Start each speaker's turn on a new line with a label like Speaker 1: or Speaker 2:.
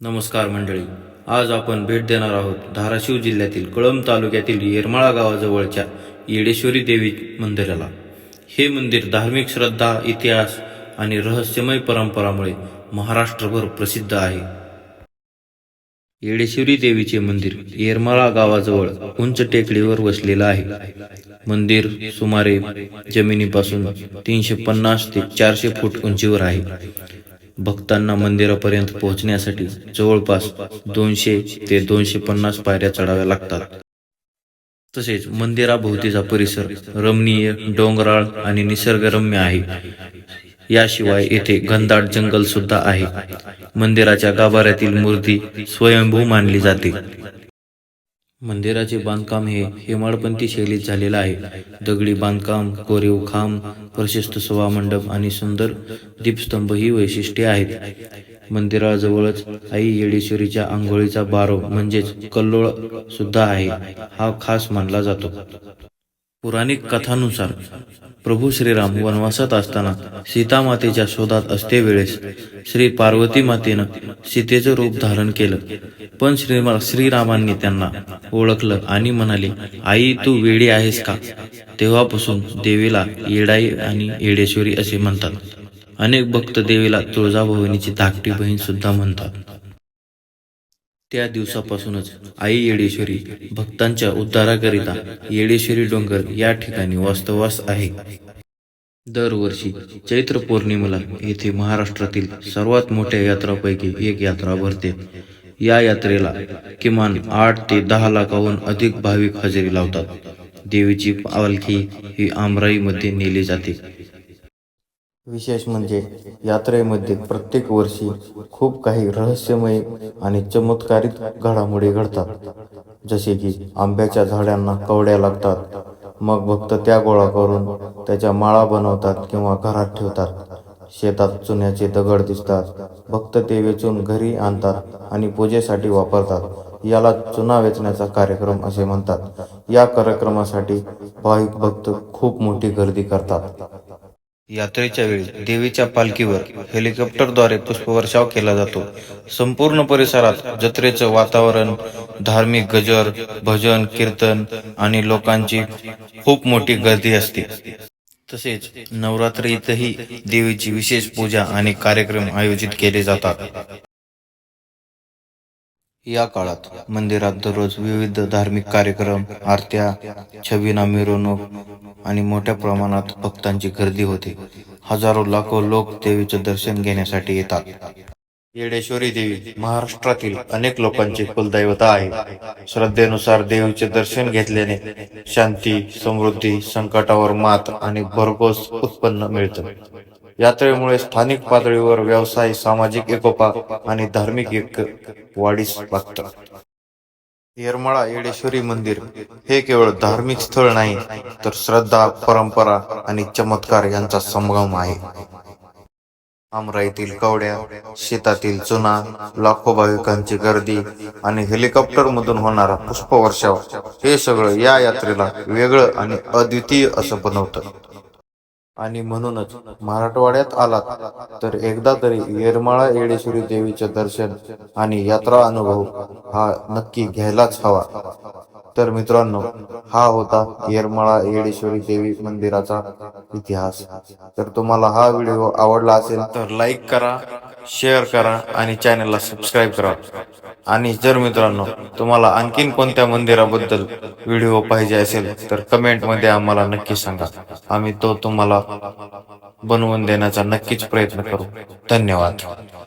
Speaker 1: नमस्कार मंडळी. आज आपण भेट देणार आहोत धाराशिव जिल्ह्यातील कळंब तालुक्यातील येरमाळा गावाजवळच्या येडेश्वरी देवी मंदिराला. हे मंदिर धार्मिक श्रद्धा इतिहास आणि रहस्यमय परंपरामुळे महाराष्ट्रभर प्रसिद्ध आहे. येडेश्वरी देवीचे मंदिर येरमाळा गावाजवळ उंच टेकडीवर वसलेलं आहे. मंदिर सुमारे जमिनीपासून तीनशे पन्नास ते चारशे फूट उंचीवर आहे. भक्तांना मंदिरापर्यंत पोहोचण्यासाठी जवळपास दोनशे ते दोनशे पन्नास पायऱ्या चढाव्या लागतात. तसेच मंदिराभोवतीचा परिसर रमणीय डोंगराळ आणि निसर्गरम्य आहे. याशिवाय येथे घनदाट जंगल सुद्धा आहे. मंदिराच्या गाभाऱ्यातील मूर्ती स्वयंभू मानली जाते. मंदिराचे बांधकाम हे हेमाडपंथी शैलीत झालेलं आहे. दगडी बांधकाम कोरीव खांब प्रशस्त सभामंडप आणि सुंदर दीपस्तंभ ही वैशिष्ट्ये आहेत. मंदिराजवळच आई येडेश्वरीच्या आंघोळीचा बारो म्हणजेच कल्लोळ सुद्धा आहे. हा खास मानला जातो. पौराणिक कथानुसार प्रभू श्रीराम वनवासात असताना सीतामातेच्या शोधात असते वेळेस श्री पार्वती मातेनं सीतेचं रूप धारण केलं. पण श्री श्रीरामांनी त्यांना ओळखलं आणि म्हणाले आई तू वेडी आहेस का? तेव्हापासून देवीला येडाई आणि येडेश्वरी असे म्हणतात. अनेक भक्त देवीला तुळजाभवानीची धाकटी बहीण सुद्धा म्हणतात. त्या दिवसापासूनच आई येडेश्वरी भक्तांच्या उद्धाराकरिता येडेश्वरी डोंगर या ठिकाणी वास्तवास आहे. दरवर्षी चैत्र पौर्णिमेला येथे महाराष्ट्रातील सर्वात मोठ्या यात्रापैकी एक यात्रा भरते. या यात्रेला किमान आठ ते दहा लाखाहून अधिक भाविक हजेरी लावतात. देवीची पालखी ही आमराईमध्ये नेली जाते. विशेष म्हणजे यात्रेमध्ये प्रत्येक वर्षी खूप काही रहस्यमय आणि चमत्कारिक घडामोडी घडतात. जसे की आंब्याच्या झाडांना कवड्या लागतात मग भक्त त्या गोळा करून त्याच्या माळा बनवतात किंवा घरात ठेवतात. शेतात चुन्याचे दगड दिसतात भक्त ते वेचून घरी आणतात आणि पूजेसाठी वापरतात. याला चुना वेचण्याचा कार्यक्रम असे म्हणतात. या कार्यक्रमासाठी भाविक भक्त खूप मोठी गर्दी करतात. यात्रेच्या वेळी देवीच्या पालखीवर हेलिकॉप्टरद्वारे पुष्पवर्षाव केला जातो. संपूर्ण परिसरात जत्रेचं वातावरण धार्मिक गजर भजन कीर्तन आणि लोकांची खूप मोठी गर्दी असते. तसेच नवरात्रीतही देवीची विशेष पूजा आणि कार्यक्रम आयोजित केले जातात. या काळात मंदिरात दररोज विविध धार्मिक कार्यक्रम आरत्या छबिना मिरवणूक आणि मोठ्या प्रमाणात भक्तांची गर्दी होते. हजारो लाखो लोक देवीचे दर्शन घेण्यासाठी येतात. येडेश्वरी देवी महाराष्ट्रातील अनेक लोकांचे कुलदैवता आहे. श्रद्धेनुसार देवीचे दर्शन घेतल्याने शांती समृद्धी संकटावर मात आणि भरघोस उत्पन्न मिळतं. यात्रेमुळे स्थानिक पातळीवर व्यवसाय सामाजिक एकोपा आणि धार्मिक एक वाढीस लागतं येरमाळा येडेश्वरी मंदिर हे केवळ धार्मिक स्थळ नाही तर श्रद्धा परंपरा आणि चमत्कार यांचा संगम आहे. आमराईतील कवड्या शेतातील चुना लाखो भाविकांची गर्दी आणि हेलिकॉप्टर मधून होणारा पुष्पवर्षाव हे सगळं या यात्रेला वेगळं आणि अद्वितीय असं बनवतं. आणि म्हणूनच मराठवाड्यात आलात तर एकदा तरी येरमाळा येडेश्वरी देवीचे दर्शन आणि यात्रा अनुभव हा नक्की घ्यायलाच हवा. तर मित्रांनो हा होता येरमाळा येडेश्वरी देवी मंदिराचा इतिहास. तर तुम्हाला हा व्हिडिओ आवडला असेल तर लाईक करा शेअर करा आणि चॅनलला सबस्क्राईब करा. आणि जर मित्रांनो तुम्हाला आणखीन कोणत्या मंदिराबद्दल व्हिडिओ पाहिजे असेल तर कमेंटमध्ये आम्हाला नक्की सांगा. आम्ही तो तुम्हाला बनवून देण्याचा नक्कीच प्रयत्न करू. धन्यवाद.